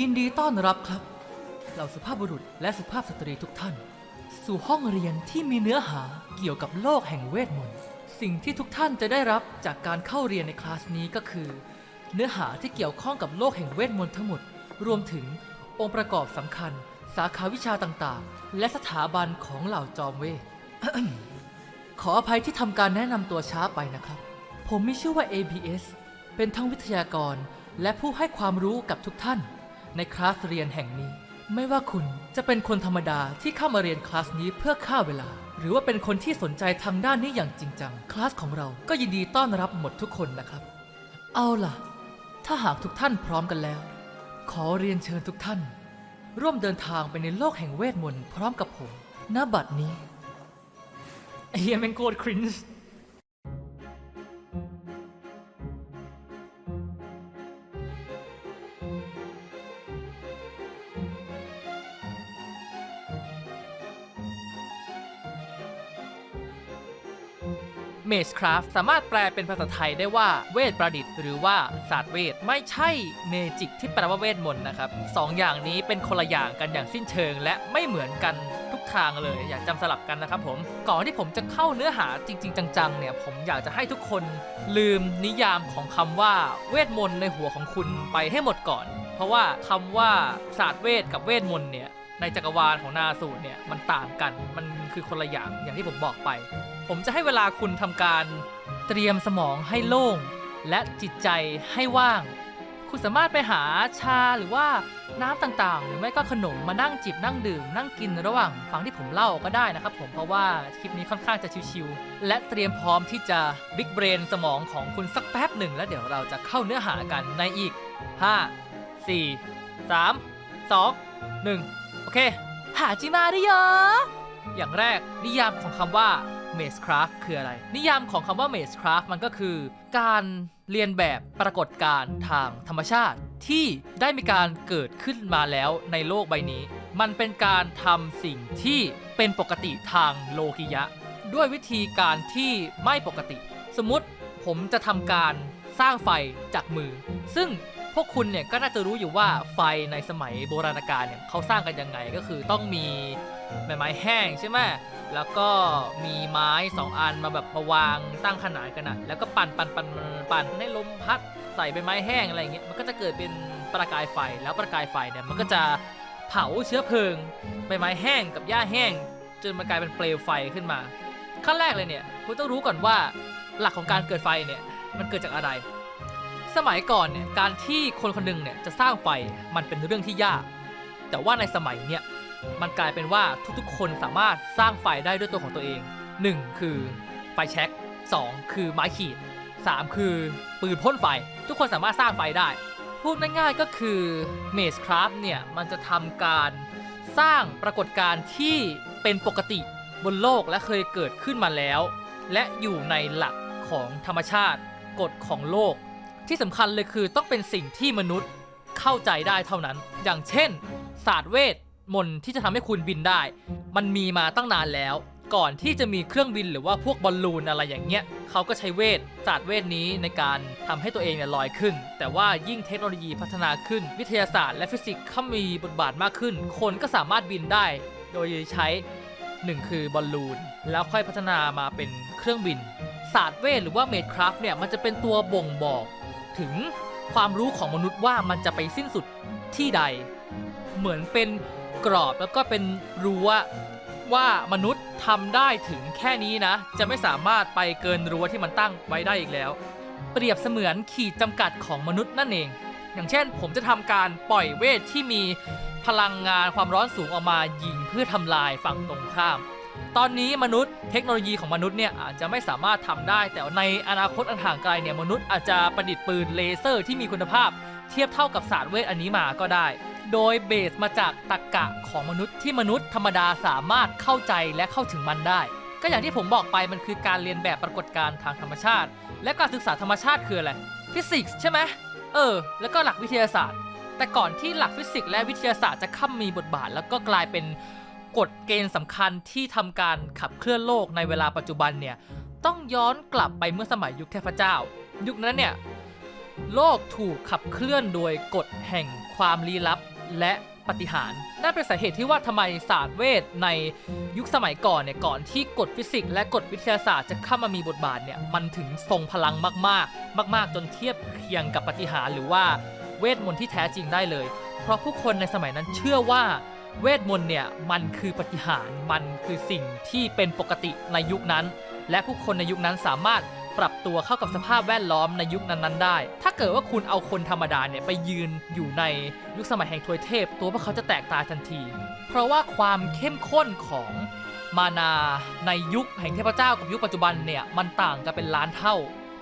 ยินดีต้อนรับครับ เหล่าสุภาพบุรุษและสุภาพสตรีทุกท่าน สู่ห้องเรียนที่มีเนื้อหาเกี่ยวกับโลกแห่งเวทมนต์ สิ่งที่ทุกท่านจะได้รับจากการเข้าเรียนในคลาสนี้ก็คือ เนื้อหาที่เกี่ยวข้องกับโลกแห่งเวทมนต์ทั้งหมด รวมถึงองค์ประกอบสำคัญ สาขาวิชาต่างๆ และสถาบันของเหล่าจอมเวท ขออภัยที่ทำการแนะนำตัวช้าไปนะครับ ผมมีชื่อว่า ABS เป็นทั้งวิทยากรและผู้ให้ความรู้กับทุกท่าน ในคลาสเรียนแห่งนี้ ไม่ว่าคุณจะเป็นคนธรรมดาที่เข้ามาเรียนคลาสนี้เพื่อฆ่าเวลา หรือว่าเป็นคนที่สนใจทางด้านนี้อย่างจริงจัง คลาสของเราก็ยินดีต้อนรับหมดทุกคนนะครับ เอาล่ะ ถ้าหากทุกท่านพร้อมกันแล้ว ขอเรียนเชิญทุกท่าน ร่วมเดินทางไปในโลกแห่งเวทมนต์พร้อมกับผมณบัดนี้เฮียแม่งโคตรครินช์ เมสคราฟสามารถแปลเป็นภาษาไทยได้ว่าเวทประดิษฐ์หรือว่าศาสตร์เวท ไม่ใช่เมจิกที่แปลว่าเวทมนต์นะครับสองอย่างนี้เป็นคนละอย่างกันอย่างสิ้นเชิง และไม่เหมือนกันทุกทางเลย อย่าจำสลับกันนะครับผมก่อนที่ผมจะเข้าเนื้อหาจริง ๆ จังๆเนี่ยผมอยากจะให้ทุกคนลืมนิยามของคำว่าเวทมนต์ในหัวของคุณไปให้หมดก่อน เพราะว่าคำว่าศาสตร์เวทกับเวทมนต์เนี่ย ในจักรวาลของนาสูตรเนี่ยมันต่างกันมันคือคนละอย่างอย่างที่ผมบอกไป ผมจะให้เวลาคุณทำการเตรียมสมองให้โล่ง และจิตใจให้ว่าง คุณสามารถไปหาชาหรือว่าน้ำต่างๆ หรือไม่ก็ขนมมานั่งจิบนั่งดื่ม นั่งกินระหว่างฟังที่ผมเล่าก็ได้นะครับผมเพราะว่าคลิปนี้ค่อนข้างจะชิวๆและเตรียมพร้อมที่จะบิ๊กเบรนสมองของคุณสักแป๊บหนึ่งแล้วเดี๋ยวเราจะเข้าเนื้อหากันในอีก 5 4 3 2 1 โอเค หาจิมาได้เยอะอย่างแรกนิยามของคำว่า Maze Craft คืออะไร นิยามของคำว่า Maze Craft มันก็คือ การเรียนแบบปรากฏการณ์ทางธรรมชาติ ที่ได้มีการเกิดขึ้นมาแล้วในโลกใบนี้ มันเป็นการทำสิ่งที่เป็นปกติทางโลกิยะ ด้วยวิธีการที่ไม่ปกติ สมมุติผมจะทำการสร้างไฟจากมือ ซึ่ง พวกคุณเนี่ยก็น่าจะรู้อยู่ว่าไฟในสมัยโบราณกาลเนี่ยเขาสร้างกันยังไงก็คือต้องมีใบไม้แห้งใช่ไหมแล้วก็มีไม้สองอันมาแบบมาวางตั้งขนานกันนะแล้วก็ปั่นปั่นปั่นปั่นปั่นให้ลมพัดใส่ใบไม้แห้งอะไรอย่างเงี้ยมันก็จะเกิดเป็นประกายไฟแล้วประกายไฟเนี่ยมันก็จะเผาเชื้อเพลิงใบไม้แห้งกับหญ้าแห้ง จนมันกลายเป็นเปลวไฟขึ้นมา ขั้นแรกเลยเนี่ยคุณต้องรู้ก่อนว่าหลักของการเกิดไฟเนี่ยมันเกิดจากอะไร สมัยก่อนเนี่ยการที่คนคนหนึงเนี่ยจะสร้างไฟมันเป็นเรื่องที่ยาก แต่ว่าในสมัยเนี่ยมันกลายเป็นว่าทุกๆ คนสามารถสร้างไฟได้ด้วยตัวของตัวเอง 1. คือไฟแช็ก 2 คือไม้ขีด 3 คือปืนพ่นไฟ ทุกคนสามารถสร้างไฟได้ พูดง่ายๆก็คือ Maze Craft เนี่ยมันจะทำการสร้างปรากฏการณ์ที่เป็นปกติบนโลกและเคยเกิดขึ้นมาแล้ว และอยู่ในหลักของธรรมชาติกฎของโลก ที่สำคัญเลยคือต้องเป็นสิ่งที่มนุษย์เข้าใจได้เท่านั้น อย่างเช่น ศาสตร์เวทมนต์ที่จะทำให้คุณบินได้ มันมีมาตั้งนานแล้ว ก่อนที่จะมีเครื่องบินหรือว่าพวกบอลลูนอะไรอย่างเงี้ยเขาก็ใช้เวทศาสตร์เวทนี้ในการทำให้ตัวเองเนี่ยลอยขึ้น แต่ว่ายิ่งเทคโนโลยีพัฒนาขึ้น วิทยาศาสตร์และฟิสิกส์เข้ามีบทบาทมากขึ้น คนก็สามารถบินได้ โดยใช้หนึ่งคือบอลลูน แล้วค่อยพัฒนามาเป็นเครื่องบินศาสตร์เวทหรือว่าเมดคราฟเนี่ยมันจะเป็นตัวบ่งบอก ถึงความรู้ของมนุษย์ว่ามันจะไปสิ้นสุดที่ใด เหมือนเป็นกรอบแล้วก็เป็นรั้วว่ามนุษย์ทำได้ถึงแค่นี้นะ จะไม่สามารถไปเกินรั้วที่มันตั้งไว้ได้อีกแล้ว เปรียบเสมือนขีดจำกัดของมนุษย์นั่นเอง อย่างเช่น ผมจะทำการปล่อยเวทที่มีพลังงานความร้อนสูงออกมายิงเพื่อทำลายฝั่งตรงข้าม ตอนนี้มนุษย์เทคโนโลยีของมนุษย์เนี่ยอาจจะไม่สามารถทำได้ แต่ในอนาคตอันห่างไกลเนี่ยมนุษย์อาจจะประดิษฐ์ปืนเลเซอร์ที่มีคุณภาพ เทียบเท่ากับศาสตร์เวทอันนี้มาก็ได้ โดยเบสมาจากตรรกะของมนุษย์ที่มนุษย์ธรรมดาสามารถเข้าใจและเข้าถึงมันได้ ก็อย่างที่ผมบอกไปมันคือการเรียนแบบปรากฏการณ์ทางธรรมชาติ และการศึกษาธรรมชาติคืออะไรฟิสิกส์ใช่ไหมเออ แล้วก็หลักวิทยาศาสตร์ แต่ก่อนที่หลักฟิสิกส์และวิทยาศาสตร์จะเข้ามีบทบาท แล้วก็กลายเป็น กฎเกณฑ์สำคัญที่ทำการขับเคลื่อนโลกในเวลาปัจจุบันเนี่ยต้องย้อนกลับไปเมื่อสมัยยุคเทพเจ้า ยุคนั้นเนี่ยโลกถูกขับเคลื่อนโดยกฎแห่งความลี้ลับและปฏิหารนั่นเป็นสาเหตุที่ว่าทำไมศาสตร์เวทในยุคสมัยก่อนเนี่ยก่อนที่กฎฟิสิกส์และกฎวิทยาศาสตร์จะเข้ามามีบทบาทเนี่ยมันถึงทรงพลังมากๆ มาก ๆ จนเทียบเคียงกับปฏิหารหรือว่าเวทมนต์ที่แท้จริงได้เลย เพราะผู้คนในสมัยนั้นเชื่อว่า เวทมนต์เนี่ยมันคือปฏิหารมันคือสิ่งที่เป็นปกติในยุคนั้น และผู้คนในยุคนั้นสามารถปรับตัวเข้ากับสภาพแวดล้อมในยุคนั้นๆได้ ถ้าเกิดว่าคุณเอาคนธรรมดาเนี่ยไปยืนอยู่ในยุคสมัยแห่งทวยเทพ ตัวพวกเขาจะแตกตายทันที เพราะว่าความเข้มข้นของมานาในยุคแห่งเทพเจ้ากับยุคปัจจุบันเนี่ยมันต่างกันเป็นล้านเท่า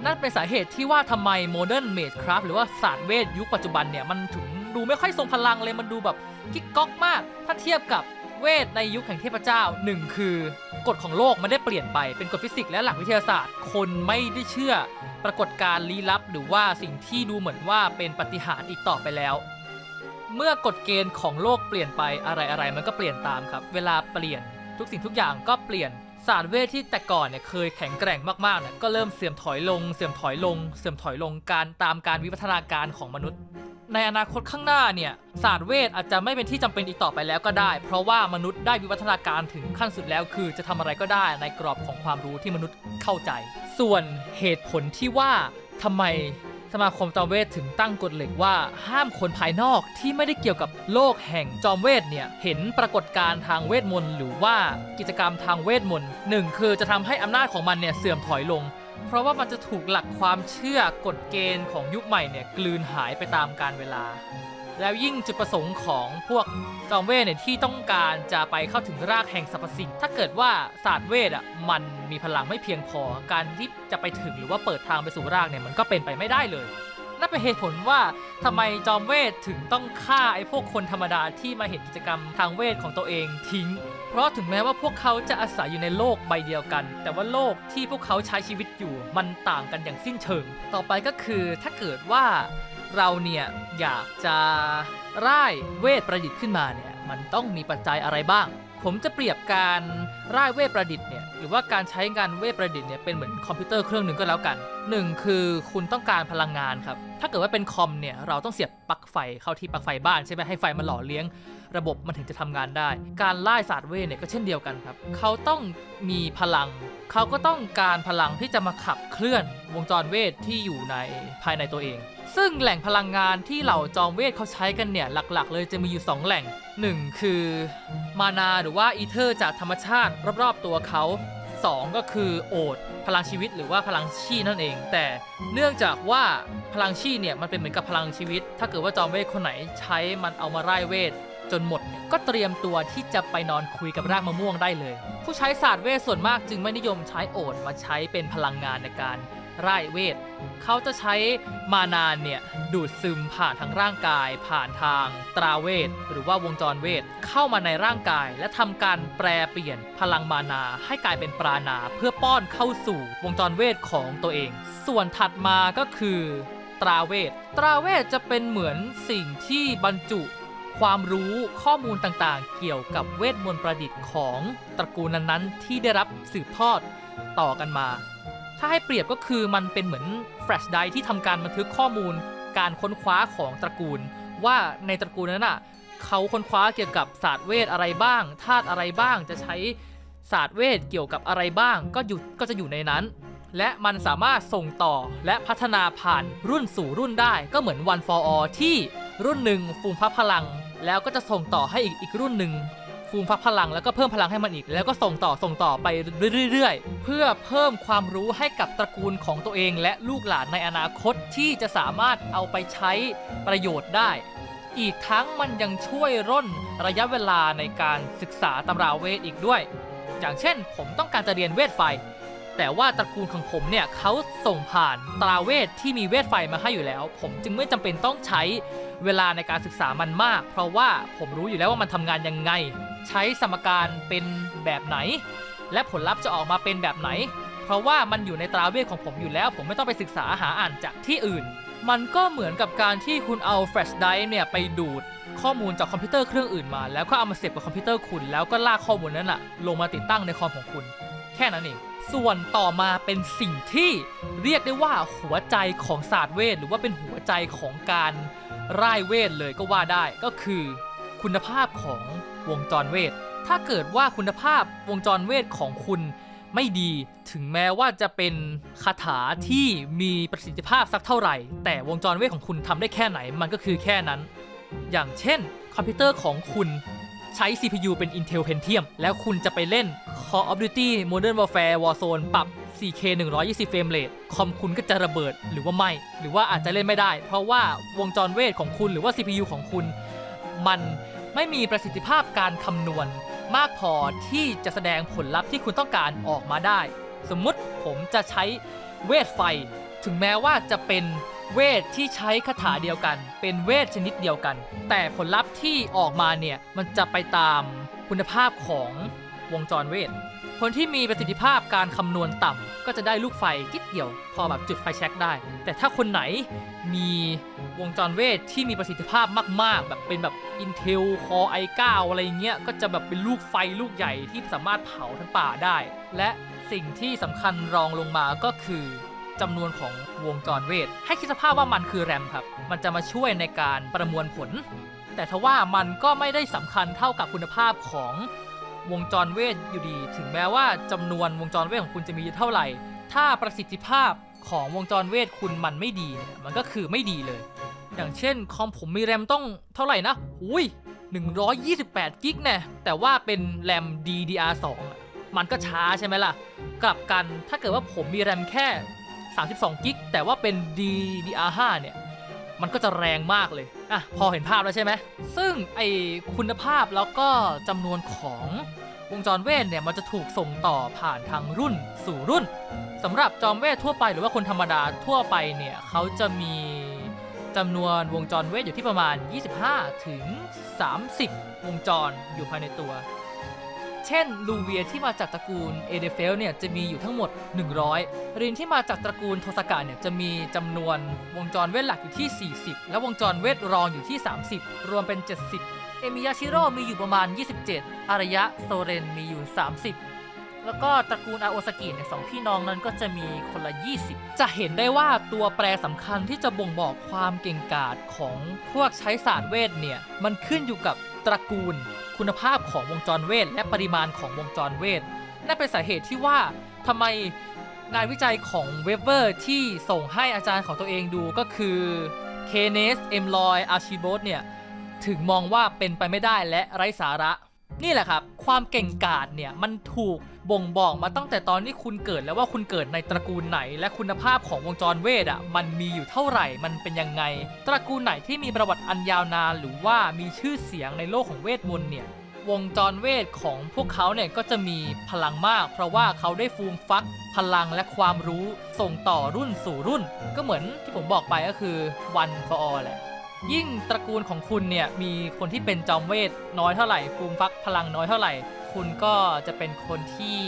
นั่นเป็นสาเหตุที่ว่าทำไมโมเดิร์นเมดคราฟหรือว่าศาสตร์เวทยุคปัจจุบันเนี่ยมันถึง ดูไม่ค่อยทรงพลังเลยมันดูแบบกิ๊กก๊อกมาก ถ้าเทียบกับเวทในยุคแห่งเทพเจ้าหนึ่งคือกฎของโลกมันได้เปลี่ยนไปเป็นกฎฟิสิกส์และหลักวิทยาศาสตร์ คนไม่ได้เชื่อปรากฏการลี้ลับ หรือว่าสิ่งที่ดูเหมือนว่าเป็นปฏิหารอีกต่อไปแล้ว เมื่อกฎเกณฑ์ของโลกเปลี่ยนไปอะไรอะไรๆมันก็เปลี่ยนตามครับ เวลาเปลี่ยนทุกสิ่งทุกอย่างก็เปลี่ยนศาสตร์เวทที่แต่ก่อนเนี่ยเคยแข็งแกร่งมากๆเนี่ยก็เริ่มเสื่อมถอยลง เสื่อมถอยลง เสื่อมถอยลงการตามการวิวัฒนาการของมนุษย์ ในอนาคตข้างหน้าเนี่ยศาสตร์เวทอาจจะไม่เป็นที่จำเป็นอีกต่อไปแล้วก็ได้ เพราะว่ามนุษย์ได้วิวัฒนาการถึงขั้นสุดแล้ว คือจะทำอะไรก็ได้ในกรอบของความรู้ที่มนุษย์เข้าใจ ส่วนเหตุผลที่ว่าทำไมสมาคมจอมเวทถึงตั้งกฎเหล็กว่าห้ามคนภายนอกที่ไม่ได้เกี่ยวกับโลกแห่งจอมเวทเนี่ย เห็นปรากฏการณ์ทางเวทมนต์หรือว่ากิจกรรมทางเวทมนต์หนึ่งคือจะทำให้อำนาจของมันเนี่ยเสื่อมถอยลง เพราะว่ามันจะถูกหลักความเชื่อกฎเกณฑ์ของยุคใหม่เนี่ยกลืนหายไปตามกาลเวลา แล้วยิ่งจุดประสงค์ของพวกจอมเวทเนี่ยที่ต้องการจะไปเข้าถึงรากแห่งสรรพสิ่ง ถ้าเกิดว่าศาสตร์เวทอะมันมีพลังไม่เพียงพอการที่จะไปถึงหรือว่าเปิดทางไปสู่รากเนี่ยมันก็เป็นไปไม่ได้เลยนั่นเป็นเหตุผลว่าทำไมจอมเวทถึงต้องฆ่าไอ้พวกคนธรรมดาที่มาเห็นกิจกรรมทางเวทของตัวเองทิ้ง เพราะถึงแม้ว่าพวกเขาจะอาศัยอยู่ในโลกใบเดียวกัน แต่ว่าโลกที่พวกเขาใช้ชีวิตอยู่มันต่างกันอย่างสิ้นเชิง ต่อไปก็คือถ้าเกิดว่าเราเนี่ยอยากจะร่ายเวทประดิษฐ์ขึ้นมาเนี่ยมันต้องมีปัจจัยอะไรบ้าง ผมจะเปรียบการ ร่ายเวทประดิษฐ์เนี่ยหรือว่าการใช้งานเวทประดิษฐ์เนี่ยเป็นเหมือนคอมพิวเตอร์เครื่องหนึ่งก็แล้วกันหนึ่งคือคุณต้องการพลังงานครับ ถ้าเกิดว่าเป็นคอมเนี่ยเราต้องเสียบปลั๊กไฟเข้าที่ปลั๊กไฟบ้านใช่ไหมให้ไฟมันหล่อเลี้ยง ระบบมันถึงจะทำงานได้ การไล่ศาสตร์เวทเนี่ยก็เช่นเดียวกันครับ เขาต้องมีพลัง เขาก็ต้องการพลังที่จะมาขับเคลื่อนวงจรเวทที่อยู่ในภายในตัวเอง ซึ่งแหล่งพลังงานที่เหล่าจอมเวทเขาใช้กันเนี่ยหลักๆ เลยจะมีอยู่ 2 แหล่ง 1 คือมานาหรือว่าอีเทอร์จากธรรมชาติรอบๆตัวเขา 2 ก็คือโอดพลังชีวิตหรือว่าพลังชีนั่นเอง แต่เนื่องจากว่าพลังชีเนี่ยมันเป็นเหมือนกับพลังชีวิต ถ้าเกิดว่าจอมเวทคนไหนใช้มันเอามาไล่เวทจนหมดเนี่ยก็เตรียมตัวที่จะไปนอนคุยกับรากมะม่วงได้เลย ผู้ใช้ศาสตร์เวทส่วนมากจึงไม่นิยมใช้โอดมาใช้เป็นพลังงานในการ ไล่เวท เขาจะใช้มานานเนี่ยดูดซึมผ่านทางร่างกาย ผ่านทางตราเวท หรือว่าวงจรเวท เข้ามาในร่างกาย และทำการแปรเปลี่ยนพลังมานาให้กลายเป็นปราณาเพื่อป้อนเข้าสู่วงจรเวทของตัวเอง ส่วนถัดมาก็คือตราเวท ตราเวทจะเป็นเหมือนสิ่งที่บรรจุความรู้ข้อมูลต่างๆ เกี่ยวกับเวทมนต์ประดิษฐ์ของตระกูลนั้นๆ ที่ได้รับสืบทอดต่อกันมา ถ้าให้เปรียบก็คือมันเป็นเหมือนแฟลชไดรฟ์ที่ทำการบันทึกข้อมูล การค้นคว้าของตระกูล ว่าในตระกูลนั้นน่ะเขาค้นคว้าเกี่ยวกับศาสตร์เวทอะไรบ้างธาตุอะไรบ้างจะใช้ศาสตร์เวทเกี่ยวกับอะไรบ้าง ก็อยู่ก็จะอยู่ในนั้น และมันสามารถส่งต่อและพัฒนาผ่านรุ่นสู่รุ่นได้ ก็เหมือน One for All ที่รุ่นหนึ่งฟูมฟักพลัง แล้วก็จะส่งต่อให้อีกอีกรุ่นหนึ่ง ฟูมฟักพลังแล้วก็เพิ่มพลังให้มันอีก แล้วก็ส่งต่อส่งต่อไปเรื่อยๆ เพื่อเพิ่มความรู้ให้กับตระกูลของตัวเองและลูกหลานในอนาคตที่จะสามารถเอาไปใช้ประโยชน์ได้ อีกทั้งมันยังช่วยร่นระยะเวลาในการศึกษาตำราเวทอีกด้วย อย่างเช่น ผมต้องการจะเรียนเวทไฟ แต่ว่าตระกูลของผมเนี่ยเขาส่งผ่านตราเวทที่มีเวทไฟมาให้อยู่แล้ว ผมจึงไม่จำเป็นต้องใช้เวลาในการศึกษามันมาก เพราะว่าผมรู้อยู่แล้วว่ามันทำงานยังไง ใช้สมการเป็นแบบไหน และผลลัพธ์จะออกมาเป็นแบบไหน เพราะว่ามันอยู่ในตราเวทของผมอยู่แล้ว ผมไม่ต้องไปศึกษาหาอ่านจากที่อื่น มันก็เหมือนกับการที่คุณเอาแฟลชไดร์เนี่ยไปดูดข้อมูลจากคอมพิวเตอร์เครื่องอื่นมา แล้วก็เอามาเสียบกับคอมพิวเตอร์คุณแล้วก็ลากข้อมูลนั้นอะลงมาติดตั้งในคอมของคุณ แค่นั้นเองส่วนต่อมาเป็นสิ่งที่เรียกได้ว่าหัวใจของศาสตร์เวทหรือว่าเป็นหัวใจของการร่ายเวทเลยก็ว่าได้ก็คือ คุณภาพของวงจรเวท ถ้าเกิดว่าคุณภาพวงจรเวทของคุณไม่ดีถึงแม้ว่าจะเป็นคาถาที่มีประสิทธิภาพสักเท่าไหร่ แต่วงจรเวทของคุณทำได้แค่ไหนมันก็คือแค่นั้น อย่างเช่น คอมพิวเตอร์ของคุณใช้ CPU เป็น Intel Pentium แล้วคุณจะไปเล่น Call of Duty Modern Warfare Warzone ปรับ 4K 120 เฟรมเรทคอมคุณก็จะระเบิดหรือว่าไม่ หรือว่าอาจจะเล่นไม่ได้ เพราะว่าวงจรเวทของคุณหรือว่า CPU ของคุณ มัน ไม่มีประสิทธิภาพการคำนวณ มากพอที่จะแสดงผลลัพธ์ที่คุณต้องการออกมาได้ สมมุติผมจะใช้เวทไฟ ถึงแม้ว่าจะเป็นเวทที่ใช้คาถาเดียวกัน เป็นเวทชนิดเดียวกัน แต่ผลลัพธ์ที่ออกมาเนี่ยมันจะไปตามคุณภาพของวงจรเวท คนที่มีประสิทธิภาพการคำนวณต่ำก็จะได้ลูกไฟจิดเดียวพอแบบจุดไฟแช็กได้ แต่ถ้าคนไหนมีวงจรเวทที่มีประสิทธิภาพมาก ๆ แบบเป็นแบบ Intel Core i9 อะไรเงี้ยก็จะแบบเป็นลูกไฟลูกใหญ่ที่สามารถเผาทั้งป่าได้ และสิ่งที่สำคัญรองลงมาก็คือจำนวนของวงจรเวท ให้คิดสภาพว่ามันคือแรมครับ มันจะมาช่วยในการประมวลผล แต่ทว่ามันก็ไม่ได้สำคัญเท่ากับคุณภาพของ วงจรเวทอยู่ดี ถึงแม้ว่าจำนวนวงจรเวทของคุณจะมีเท่าไหร่ ถ้าประสิทธิภาพของวงจรเวทคุณมันไม่ดีเนี่ยมันก็คือไม่ดีเลย อย่างเช่นคอมผมมีแรมต้องเท่าไหร่นะอุ้ย128 กิกแน่แต่ว่าเป็นแรม DDR2 อะมันก็ช้าใช่ไหมล่ะ กลับกันถ้าเกิดว่าผมมีแรมแค่ 32 กิกแต่ว่าเป็น DDR5 เนี่ย มันก็จะแรงมากเลย อะ พอเห็นภาพแล้วใช่ไหม ซึ่งไอคุณภาพแล้วก็จำนวนของวงจรเวทเนี่ยมันจะถูกส่งต่อผ่านทางรุ่นสู่รุ่นสำหรับจอมเวททั่วไปหรือว่าคนธรรมดาทั่วไปเนี่ยเขาจะมีจำนวนวงจรเวทอยู่ที่ประมาณ 25 ถึง 30 วงจรอยู่ภายในตัว เช่นลูเวียที่มาจากตระกูลเอเดเฟลเนี่ยจะมีอยู่ทั้งหมด 100 รินที่มาจากตระกูลโทสกะเนี่ยจะมีจำนวนวงจรเวทหลักอยู่ที่ 40 และวงจรเวทรองอยู่ที่ 30 รวมเป็น 70 เอมิยาชิโร่มีอยู่ประมาณ 27 อารยะโซเรนมีอยู่ 30 แล้วก็ตระกูลอาโอสกิเนี่ยสองพี่น้องนั้นก็จะมีคนละ 20 จะเห็นได้ว่าตัวแปรสำคัญที่จะบ่งบอกความเก่งกาจของพวกใช้ศาสตร์เวทเนี่ย มันขึ้นอยู่กับตระกูล คุณภาพของวงจรเวท และปริมาณของวงจรเวท นั่นเป็นสาเหตุที่ว่าทำไมงานวิจัยของเวเบอร์ที่ส่งให้อาจารย์ของตัวเองดูก็คือเคเนสเอ็มลอยอาร์ชิโบสเนี่ยถึงมองว่าเป็นไปไม่ได้และไร้สาระ นี่แหละครับ ความเก่งกาจเนี่ยมันถูก บ่งบอกมาตั้งแต่ตอนที่คุณเกิดแล้วว่าคุณเกิดในตระกูลไหน และคุณภาพของวงจรเวทอะมันมีอยู่เท่าไหร่มันเป็นยังไง ตระกูลไหนที่มีประวัติอันยาวนานหรือว่ามีชื่อเสียงในโลกของเวทมนต์เนี่ยวงจรเวทของพวกเขาเนี่ยก็จะมีพลังมาก เพราะว่าเขาได้ฟูมฟัก พลังและความรู้ส่งต่อรุ่นสู่รุ่น ก็เหมือนที่ผมบอกไปก็คือ one for all แหละ ยิ่งตระกูลของคุณเนี่ยมีคนที่เป็นจอมเวทน้อยเท่าไหร่ฟูมฟักพลังน้อยเท่าไหร่ คุณก็จะเป็นคนที่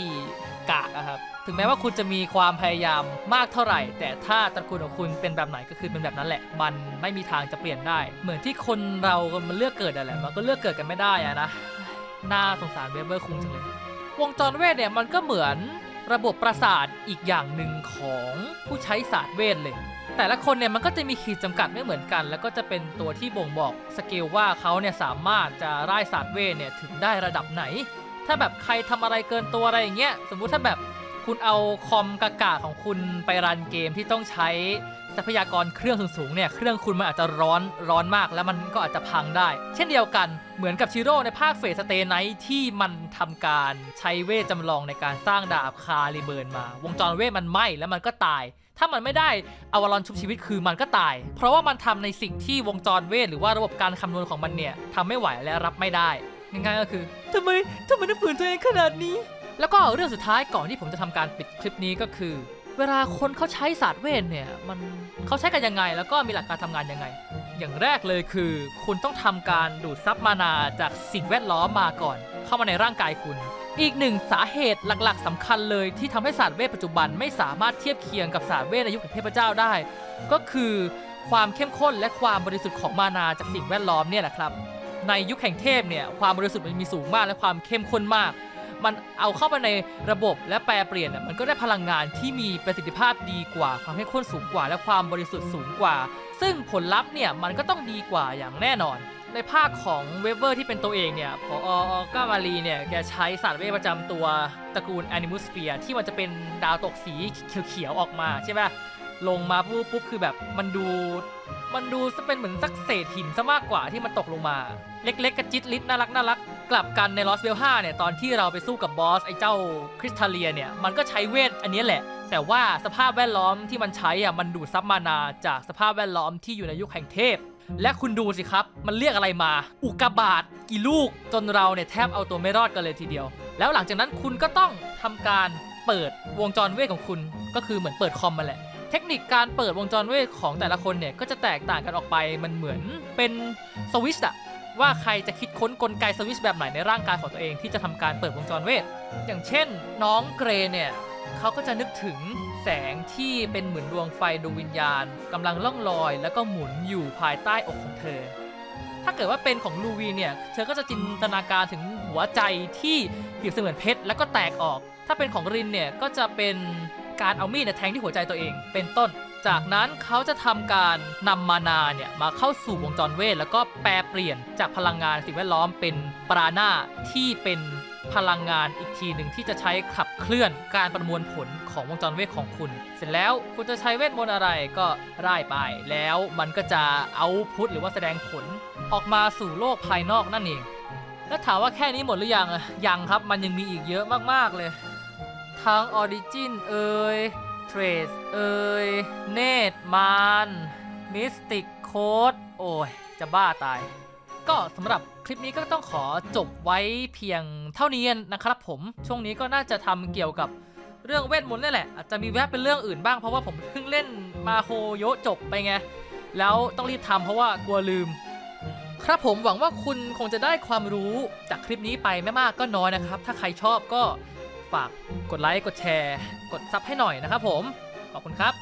กากอะครับถึงแม้ว่าคุณจะมีความพยายามมากเท่าไหร่ แต่ถ้าตระกูลของคุณเป็นแบบไหนก็คือเป็นแบบนั้นแหละ มันไม่มีทางจะเปลี่ยนได้ เหมือนที่คนเรามันเลือกเกิดอะแหละมันก็เลือกเกิดกันไม่ได้อะนะน่าสงสารเวเบอร์คุงจังเลยวงจรเวทเนี่ยมันก็เหมือนระบบประสาทอีกอย่างหนึ่งของผู้ใช้ศาสตร์เวทเลย แต่ละคนเนี่ยมันก็จะมีขีดจำกัดไม่เหมือนกัน แล้วก็จะเป็นตัวที่บ่งบอกสเกลว่าเขาเนี่ยสามารถจะร่ายศาสตร์เวทเนี่ยถึงได้ระดับไหน ถ้าแบบใครทำอะไรเกินตัวอะไรอย่างเงี้ยสมมุติถ้าแบบคุณเอาคอมกากาของคุณไปรันเกมที่ต้องใช้ทรัพยากรเครื่องสูงๆเนี่ยเครื่องคุณมันอาจจะร้อนร้อนมาก แล้วมันก็อาจจะพังได้ เช่นเดียวกันเหมือนกับชิโร่ในภาคเฟสสเตย์ไนท์ที่มันทำการใช้เวทจำลองในการสร้างดาบคาริเบิร์นมา วงจรเวทมันไหม้แล้วมันก็ตาย ถ้ามันไม่ได้อวารอนชุบชีวิตคือมันก็ตาย เพราะว่ามันทำในสิ่งที่วงจรเวทหรือว่าระบบการคำนวณของมันเนี่ยทำไม่ไหวและรับไม่ได้ง่ายๆก็คือทำไมทำไมต้องฝืนตัวเองขนาดนี้ แล้วก็เรื่องสุดท้ายก่อนที่ผมจะทำการปิดคลิปนี้ก็คือ เวลาคนเขาใช้ศาสตร์เวทเนี่ยมันเขาใช้กันยังไง แล้วก็มีหลักการทำงานยังไง อย่างแรกเลยคือ คุณต้องทำการดูดซับมานาจากสิ่งแวดล้อมมาก่อน เข้ามาในร่างกายคุณ อีกหนึ่งสาเหตุหลักๆสำคัญเลยที่ทำให้ศาสตร์เวทปัจจุบันไม่สามารถเทียบเคียงกับศาสตร์เวทในยุคแห่งเทพเจ้าได้ ก็คือความเข้มข้นและความบริสุทธิ์ของมานาจากสิ่งแวดล้อมเนี่ยแหละครับในยุคแห่งเทพเนี่ยความบริสุทธิ์มันมีสูงมากและความเข้มข้นมาก มันเอาเข้าไปในระบบและแปลเปลี่ยนอะมันก็ได้พลังงานที่มีประสิทธิภาพดีกว่า ความเข้มข้นสูงกว่า และความบริสุทธิ์สูงกว่า ซึ่งผลลัพธ์เนี่ยมันก็ต้องดีกว่าอย่างแน่นอน ในภาคของเวเวอร์ที่เป็นตัวเองเนี่ยพอออกามารีเนี่ยแกใช้ศาสตร์เวทประจำตัวตระกูลแอนิมุสเฟียที่มันจะเป็นดาวตกสีเขียวๆออกมาใช่ไหม ลงมาปุ๊บปุ๊บคือแบบมันดู มันดูจะเป็นเหมือนสักเศษหินซะมากกว่าที่มันตกลงมา เล็กๆกระจิตลิดน่ารักน่ารักกลับกันในลอสเวล5เนี่ยตอนที่เราไปสู้กับบอสไอ้เจ้าคริสตัลเลียเนี่ยมันก็ใช้เวทอันนี้แหละ แต่ว่าสภาพแวดล้อมที่มันใช้อะมันดูดซับมานาจากสภาพแวดล้อมที่อยู่ในยุคแห่งเทพ และคุณดูสิครับ มันเรียกอะไรมา อุกาบาตกี่ลูกจนเราเนี่ยแทบเอาตัวไม่รอดกันเลยทีเดียว แล้วหลังจากนั้นคุณก็ต้องทำการเปิดวงจรเวทของคุณก็คือเหมือนเปิดคอมมาแหละ เทคนิคการเปิดวงจรเวทของแต่ละคนเนี่ยก็จะแตกต่างกันออกไปมันเหมือนเป็นสวิชอะว่าใครจะคิดค้นกลไกสวิชแบบไหนในร่างกายของตัวเองที่จะทำการเปิดวงจรเวท อย่างเช่น น้องเกรเนี่ยเขาก็จะนึกถึงแสงที่เป็นเหมือนดวงไฟดวงวิญญาณกำลังล่องลอย แล้วก็หมุนอยู่ภายใต้อกของเธอ ถ้าเกิดว่าเป็นของลูวีเนี่ยเธอก็จะจินตนาการถึงหัวใจที่เปรียบเสมือนเพชรแล้วก็แตกออก ถ้าเป็นของรินเนี่ยก็จะเป็น การเอามีดแทงที่หัวใจตัวเอง เป็นต้น จากนั้นเขาจะทำการนำมานาเนี่ยมาเข้าสู่วงจรเวทแล้วก็แปลเปลี่ยนจากพลังงานสิ่งแวดล้อมเป็นปราณาที่เป็นพลังงานอีกทีหนึ่งที่จะใช้ขับเคลื่อนการประมวลผลของวงจรเวทของคุณ เสร็จแล้วคุณจะใช้เวทมนต์อะไรก็ร่ายไป แล้วมันก็จะเอาพุทหรือว่าแสดงผลออกมาสู่โลกภายนอกนั่นเอง แล้วถามว่าแค่นี้หมดหรือยังยังครับ มันยังมีอีกเยอะมากๆเลย ทั้ง Origin เอ่ย Trace เอ่ยเนตมาน Mystic Code โอ้ย จะบ้าตาย ก็สำหรับคลิปนี้ก็ต้องขอจบไว้เพียงเท่านี้นะครับผม ช่วงนี้ก็น่าจะทำเกี่ยวกับเรื่องเวทมนต์นี่แหละ อาจจะมีแวะเป็นเรื่องอื่นบ้างเพราะว่าผมเพิ่งเล่นมาโฮโยจบไปไง แล้วต้องรีบทำเพราะว่ากลัวลืม ครับผมหวังว่าคุณคงจะได้ความรู้จากคลิปนี้ไปไม่มากก็น้อยนะครับ ถ้าใครชอบก็ ฝากกดไลค์ กดแชร์ กดซับให้หน่อยนะครับผม ขอบคุณครับ